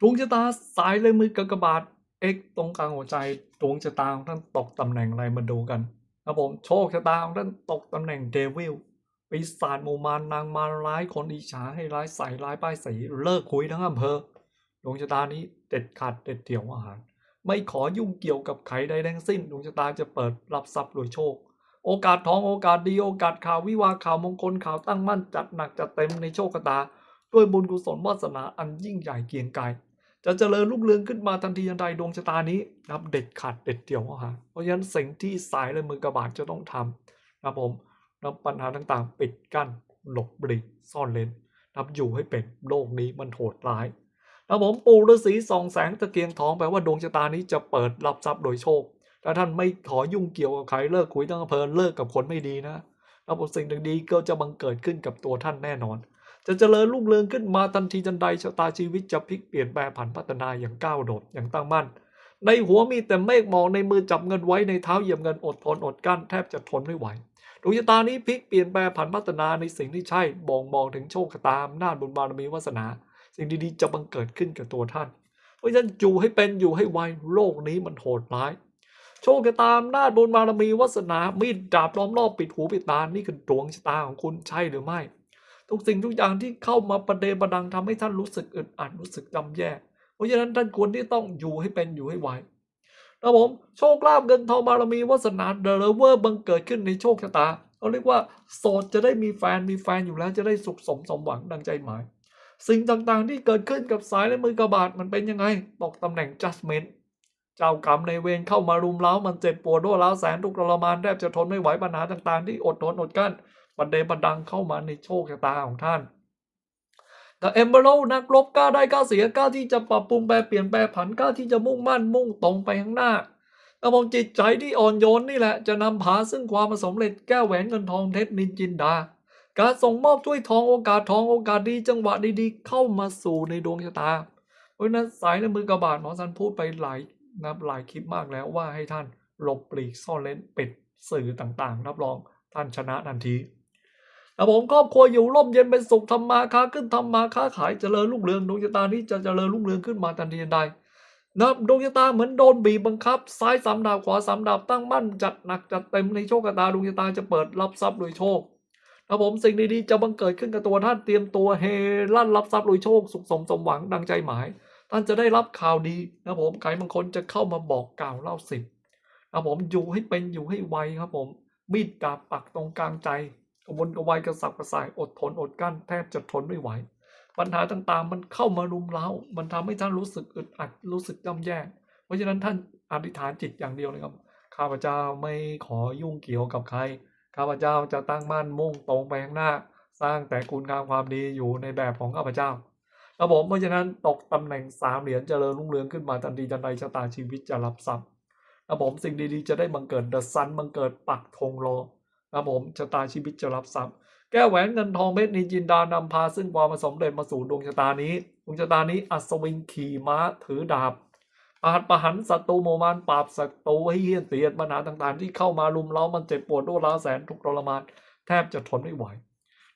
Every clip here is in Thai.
ดวงชะตาสายเลยมือกากบาท X ตรงกลางหัวใจดวงชะตาของท่านตกตำแหน่งอะไรมาดูกันครับผมโชคชะตาของท่านตกตำแหน่งเดวิลปีศาจมูมารนางมารร้ายคนอิจฉาให้ร้ายใส่ร้ายป้ายสีเลิกคุยทั้งอำเภอดวงชะตานี้เด็ดขาดเด็ดเดี่ยวอาหาร ไม่ขอยุ่งเกี่ยวกับใครใดทั้งสิ้นดวงชะตาจะเปิดรับทรัพย์รวยโชค โอกาสทองโอกาสดีโอกาสข่าววิวาข่าวมงคลข่าวตั้งมั่นจัดหนักจัดเต็มในโชคชะตา ด้วยบุญกุศลวาสนาอันยิ่งใหญ่เกียงไกร จะเจริญรุ่งเรืองขึ้นมาทันทีทันใดดวงชะตานี้นะครับเด็ดขาดเด็ดเดี่ยวอาหาเพราะฉะนั้นสิ่งที่สายและมือกระบาดจะต้องทำนะครับผมนะปัญหาต่างๆ ปิดกั้นหลบหลีกซ่อนเลนนะับอยู่ให้เป็นโลกนี้มันโหดร้ายแล้วผมปู่ฤาษีส่องแสงตะเกียงทองแปลว่าดวงชะตานี้จะเปิดรับทรัพย์โดยโชคถ้าท่านไม่ขอยุ่งเกี่ยวกับใครเลิกคุยตั้งอำเภอเลิกกับคนไม่ดีนะแล้วผมสิ่งดีๆก็จะบังเกิดขึ้นกับตัวท่านแน่นอน จะเจริญรุ่งเรืองขึ้นมาทันทีทันใดชะตาชีวิตจะพลิกเปลี่ยนแปลผันพัฒนาอย่างก้าวโดดอย่างตั้งมั่น ในหัวมีแต่เมฆหมอกในมือจับเงินไว้ในเท้าเหยียบเงินอดทนอดกั้นแทบจะทนไม่ไหวดวงชะตานี้พลิกเปลี่ยนแปลผันพัฒนาในสิ่งที่ใช่บ่งบอกถึงโชคชะตาอำนาจบุญบารมีวาสนา สิ่งดีๆจะบังเกิดขึ้นกับตัวท่าน เพราะฉะนั้นอยู่ให้เป็นอยู่ให้ไวโลกนี้มันโหดร้าย โชคชะตาอำนาจบุญบารมีวาสนามีดดาบล้อมรอบปิดหูปิดตานี่คือดวงชะตาของคุณใช่หรือไม่ ทุกสิ่งทุกอย่างที่เข้ามาประเดประดังทำให้ท่านรู้สึกอึดอัดรู้สึกจำแย่ เพราะฉะนั้นท่านควรที่ต้องอยู่ให้เป็นอยู่ให้ไหวนะผมโชคลาภเงินทองบารมีวาสนาเดลเวอร์บังเกิดขึ้นในโชคชะตาเขาเรียกว่าโสดจะได้มีแฟนมีแฟนอยู่แล้วจะได้สุขสมสมหวังดังใจหมาย สิ่งต่างๆที่เกิดขึ้นกับสายและมือกระบาดมันเป็นยังไงตกตำแหน่ง judgment เจ้ากรรมในเวรเข้ามารุมเร้ามันเจ็บปวดรวดร้าวแสนทุกข์ทรมานแทบจะทนไม่ไหวปัญหาต่างๆ ที่อดทนอดกั้น บันเดบันดังเข้ามาในโชคชะตาของท่านแต่เอมเบอร์นักรบกล้าได้กล้าเสียกล้าที่จะปรับปรุงแปลเปลี่ยนแปลผันกล้าที่จะมุ่งมั่นมุ่งตรงไปข้างหน้าแต่ผมจิตใจที่อ่อนโยนนี่แหละจะนำพาซึ่งความสำเร็จแก้วแหวนเงินทองเพชรนินจินดา การส่งมอบถ้วยทองโอกาสทองโอกาสดีจังหวะดีๆ เข้ามาสู่ในดวงชะตา เพราะฉะนั้นสายและมือกระบาดหมอสันพูดไปหลายนับหลายคลิปมากแล้วว่าให้ท่านหลบปลีกซ่อนเลนปิดสื่อต่างๆ รับรองท่านชนะทันที แต่ผมครอบครัวอยู่ร่มเย็นเป็นสุขทำมาค้าขึ้นทำมาค้าขายเจริญรุ่งเรืองดวงชะตานี้จะเจริญรุ่งเรืองขึ้นมาทันทีทันใดนะดวงชะตาเหมือนโดนบีบบังคับ ซ้ายสามดาบขวาสามดาบตั้งมั่นจัดหนักจัดเต็มในโชคชะตาดวงชะตาจะเปิดรับทรัพย์โดยโชคครับผมสิ่งดีๆจะบังเกิดขึ้นกับตัวท่านเตรียมตัวเฮลั่นรับทรัพย์รวยโชค สุขสมสมหวังดังใจหมาย ท่านจะได้รับข่าวดีนะผมใครบางคนจะเข้ามาบอกกล่าวเล่าสิบนะผมอยู่ให้เป็นอยู่ให้ไวครับผมมีดดาบปักตรงกลางใจ กระวนกระวายกระสับกระส่ายอดทนอดกั้นแทบจะทนไม่ไหว ปัญหาต่างๆ มันเข้ามารุมเร้า มันทำให้ท่านรู้สึกอึดอัดรู้สึกย่ำแย่ เพราะฉะนั้นท่านอธิษฐานจิตอย่างเดียวเลยครับ ข้าพเจ้าไม่ขอยุ่งเกี่ยวกับใคร ข้าพเจ้าจะตั้งมั่นมุ่งตรงไปข้างหน้า สร้างแต่คุณงามความดีอยู่ในแบบของข้าพเจ้าครับผมเพราะฉะนั้นตกตำแหน่งสามเหรียญเจริญรุ่งเรืองขึ้นมาทันทีทันใดชะตาชีวิตจะรับทรัพย์ครับผมสิ่งดีๆจะได้บังเกิดเดอะซันบังเกิดปักธงรอ ครับผมชะตาชีวิตจะรับทรัพย์ แก้แหวนเงินทองเพชรนินจินดานำพาซึ่งความสำเร็จมาสู่ดวงชะตานี้ดวงชะตานี้อัศวินขี่ม้าถือดาบอาจประหันศัตรูโมมานปราบศัตรูให้เฮี้ยนเตียนปัญหาต่างๆ ที่เข้ามารุมเร้ามันเจ็บปวดรวดร้าวแสนทุกข์ทรมาน แทบจะทนไม่ไหว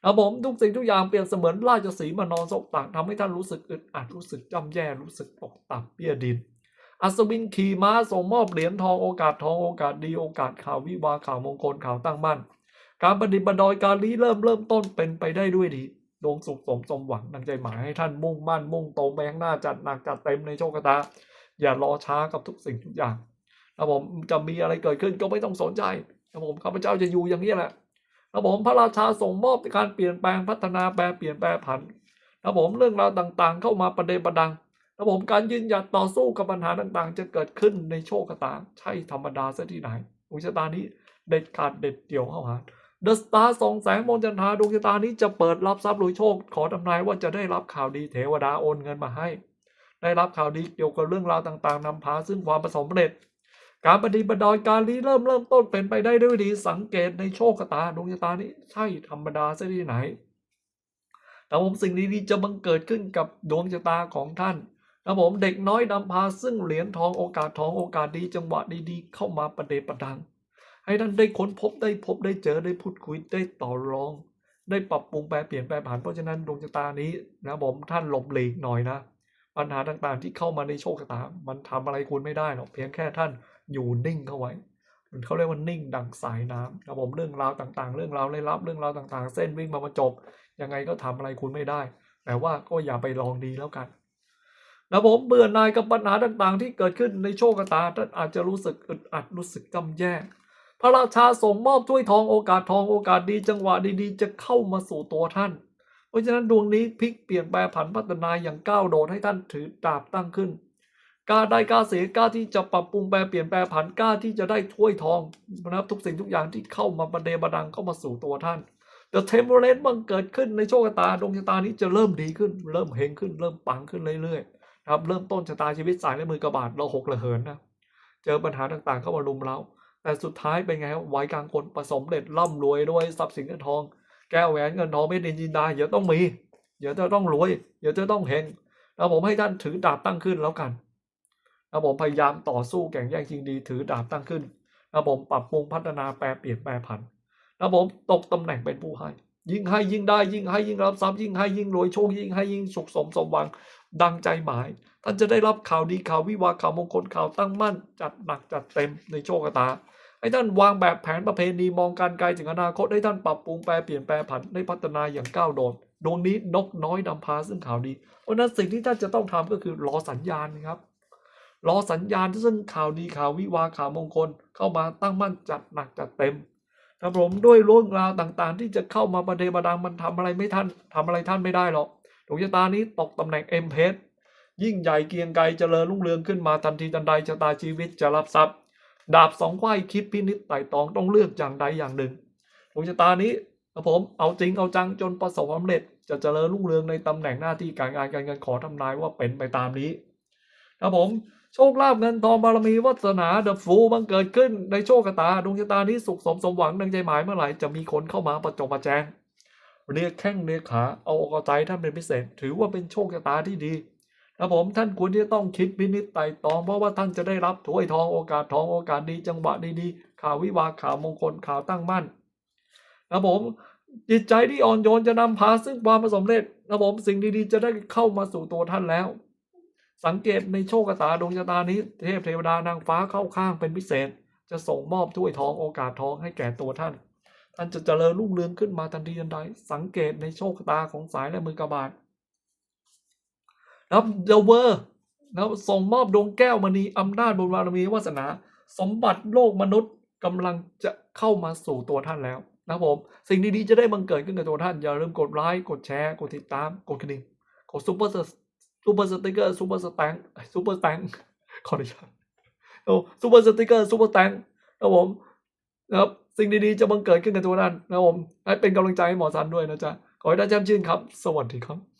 นะผมทุกสิ่งทุกอย่างเปลี่ยนเสมือนราชสีมานอนซกตักทำให้ท่านรู้สึกอึดอัดรู้สึกจำแย่รู้สึกตกต่ำเปี้ยดิน อัศวินขี่ม้าส่งมอบเหรียญทองโอกาสทองโอกาสดีโอกาสข่าววิวาข่าวมงคลข่าวตั้งมั่น การปฏิบัติดอยการลี้เริ่มเริ่มต้นเป็นไปได้ด้วยดีดวงสุขสมสมหวังดังใจหมายให้ท่านมุ่งมั่นมุ่งตรงไปข้างหน้าจัดหนักจัดเต็มในโชคชะตา อย่ารอช้ากับทุกสิ่งทุกอย่างนะผมจะมีอะไรเกิดขึ้นก็ไม่ต้องสนใจนะผมข้าพเจ้าจะอยู่อย่างนี้แหละนะผมพระราชาส่งมอบการเปลี่ยนแปลงพัฒนาแปลเปลี่ยนแปลผันนะผมเรื่องราวต่างๆ เข้ามาประเดประดัง นะผมการยืนหยัดต่อสู้กับปัญหาต่างๆ จะเกิดขึ้นในโชคชะตา ใช่ธรรมดาซะที่ไหนดวงชะตานี้เด็ดขาดเด็ดเดี่ยวเข้าหาเดอะสตาร์สองแสงมนจันทาดวงชะตานี้จะเปิดรับทรัพย์รวยโชค ขอทำนายว่าจะได้รับข่าวดีเทวดาโอนเงินมาให้ ได้รับข่าวดีเกี่ยวกับเรื่องราวต่างๆนำพาซึ่งความประสมเร็จ การปฏิบัติดอยการรีเริ่มเริ่มต้นเป็นไปได้ด้วยดีสังเกตในโชคชะตาดวงชะตานี้ใช่ธรรมดาซะที่ไหนแต่ผมสิ่งดีๆจะบังเกิดขึ้นกับดวงชะตาของท่าน นะผมเด็กน้อยนำพาซึ่งเหรียญทองโอกาสทองโอกาสดีจังหวะดีๆ เข้ามาประเดประดัง ให้ท่านได้ค้นพบได้พบได้เจอได้พูดคุยได้ต่อรอง ได้ปรับปรุงแปลเปลี่ยนแปลผ่านเพราะฉะนั้นดวงชะตานี้นะผมท่านหลบหลีกหน่อยนะ ปัญหาต่างๆที่เข้ามาในโชคชะตา มันทำอะไรคุณไม่ได้หรอกเพียงแค่ท่านอยู่นิ่งเข้าไว้มันเขาเรียกว่านิ่งดังสายน้ำครับผมเรื่องราวต่างๆ เรื่องราวลี้ลับเรื่องราวต่างๆ เส้นวิ่งมามาจบยังไงก็ทำอะไรคุณไม่ได้แต่ว่าก็อย่าไปลองดีแล้วกัน แล้วผมเบื่อหน่ายกับปัญหาต่างๆ ที่เกิดขึ้นในโชคชะตาท่านอาจจะรู้สึกอึดอัดรู้สึกกำแย่พระราชาส่งมอบถ้วยทองโอกาสทองโอกาสดีจังหวะดีๆ จะเข้ามาสู่ตัวท่าน เพราะฉะนั้นดวงนี้พลิกเปลี่ยนแปลผันพัฒนาอย่างก้าวโดดให้ท่านถือดาบตั้งขึ้นกล้าได้กล้าเสียกล้าที่จะปรับปรุงแปลเปลี่ยนแปลผันกล้าที่จะได้ถ้วยทองนะครับทุกสิ่งทุกอย่างที่เข้ามาประเดประดังเข้ามาสู่ตัวท่าน The Temperance บังเกิดขึ้นในโชคชะตาดวงชะตานี้จะเริ่มดีขึ้น เริ่มเฮงขึ้น เริ่มปังขึ้นเรื่อยๆ นะครับเริ่มต้นชะตาชีวิตสายและมือกระบาดเราหกระเหินนะเจอปัญหาต่างๆเข้ามารุมเราแต่สุดท้ายเป็นไงครับไว้กลางคนประสมเด็จร่ำรวยด้วยทรัพย์สินเงินทอง แก้วแหวนเงินทองไม่ดินจินดาเดี๋ยวต้องมีเดี๋ยวจะต้องรวยเดี๋ยวจะต้องเฮงแล้วผมให้ท่านถือดาบตั้งขึ้นแล้วกันแล้วผมพยายามต่อสู้แข่งแย่งชิงดีถือดาบตั้งขึ้นแล้วผมปรับปรุงพัฒนาแปลเปลี่ยนแปลผันแล้วผมตกตำแหน่งเป็นผู้ให้ ยิ่งให้ยิ่งได้ยิ่งให้ยิ่งรับทรัพย์ยิ่งให้ยิ่งรวยโชคยิ่งให้ยิ่งสุขสมสมหวัง ดังใจหมาย ท่านจะได้รับข่าวดีข่าววิวาข่าวมงคลข่าวตั้งมั่น จัดหนักจัดเต็มในโชคชะตาให้ท่านวางแบบแผนประเพณีมองการไกลถึงอนาคตให้ท่านปรับปรุงแปลเปลี่ยนแปลผันได้พัฒนาอย่างก้าวโดดดวงนี้นกน้อยนำพาซึ่งข่าวดีเพราะนั้นสิ่งที่ท่านจะต้องทำก็คือรอสัญญาณครับรอสัญญาณซึ่งข่าวดีข่าววิวาข่าวมงคล เข้ามาตั้งมั่นจัดหนักจัดเต็ม ครับผมด้วยเรื่องราวต่างๆ ที่จะเข้ามาประเดประดังมันทำอะไรไม่ท่านทำอะไรท่านไม่ได้หรอกดวงชะตานี้ตกตำแหน่งเอ็มเพสยิ่งใหญ่เกียงไกรเจริญรุ่งเรืองขึ้นมาทันทีทันใดชะตาชีวิตจะรับทรัพย์ ดาบสองไขว้คิดพินิจไต่ตองต้องเลือกอย่างใดอย่างหนึ่งดวงชะตานี้ครับผมเอาจริงเอาจังจนประสบความสำเร็จ จะเจริญรุ่งเรืองในตำแหน่งหน้าที่การงานการเงินขอทำนายว่าเป็นไปตามนี้ครับผม โชคลาภเงินทองบารมีวาสนาเดอะฟูบังเกิดขึ้นในโชคชะตาดวงชะตานี้สุขสมสมหวังดังใจหมายเมื่อไหร่จะมีคนเข้ามาประจบประแจงเรียกแข้งเรียกขาเอาอกใจท่านเป็นพิเศษ ถือว่าเป็นโชคชะตาที่ดีครับผมท่านควรที่จะต้องคิดพินิจไต่ตองเพราะว่าท่านจะได้รับถ้วยทองโอกาสทองโอกาสดีจังหวะดีๆข่าววิวาข่าวมงคลข่าวตั้งมั่นครับผมจิตใจที่อ่อนโยนจะนำพาซึ่งความสบเร็จครับผมสิ่งดีๆ จะได้เข้ามาสู่ตัวท่านแล้ว สังเกตในโชคชะตาดวงชะตานี้เทพเทวดานางฟ้าเข้าข้างเป็นพิเศษ จะส่งมอบถ้วยทองโอกาสทองให้แก่ตัวท่าน ท่านจะเจริญรุ่งเรืองขึ้นมาทันทีทันใด สังเกตในโชคชะตาของสายและมือกระบาดนะครับเดเวอร์นะส่งมอบดวงแก้วมณีอำนาจบุญบารมีวาสนา สมบัติโลกมนุษย์กำลังจะเข้ามาสู่ตัวท่านแล้วนะครับผม สิ่งดีๆจะได้บังเกิดขึ้นกับตัวท่าน อย่าลืมกดไลค์กดแชร์ กดติดตาม กดกระดิ่งกดซุปเปอร์ ซูเปอร์สติกเกอร์ซูเปอร์สแตงซูเปอร์แตงขออนุญาตโอ้ซูเปอร์สติกเกอร์ซูเปอร์แตงนะครับผมนะครับสิ่งดีๆจะบังเกิดขึ้นกับตัวท่านนะครับผมให้เป็นกำลังใจให้หมอซันด้วยนะจ๊ะขอให้ท่านแจ่มชื่นครับ สวัสดีครับ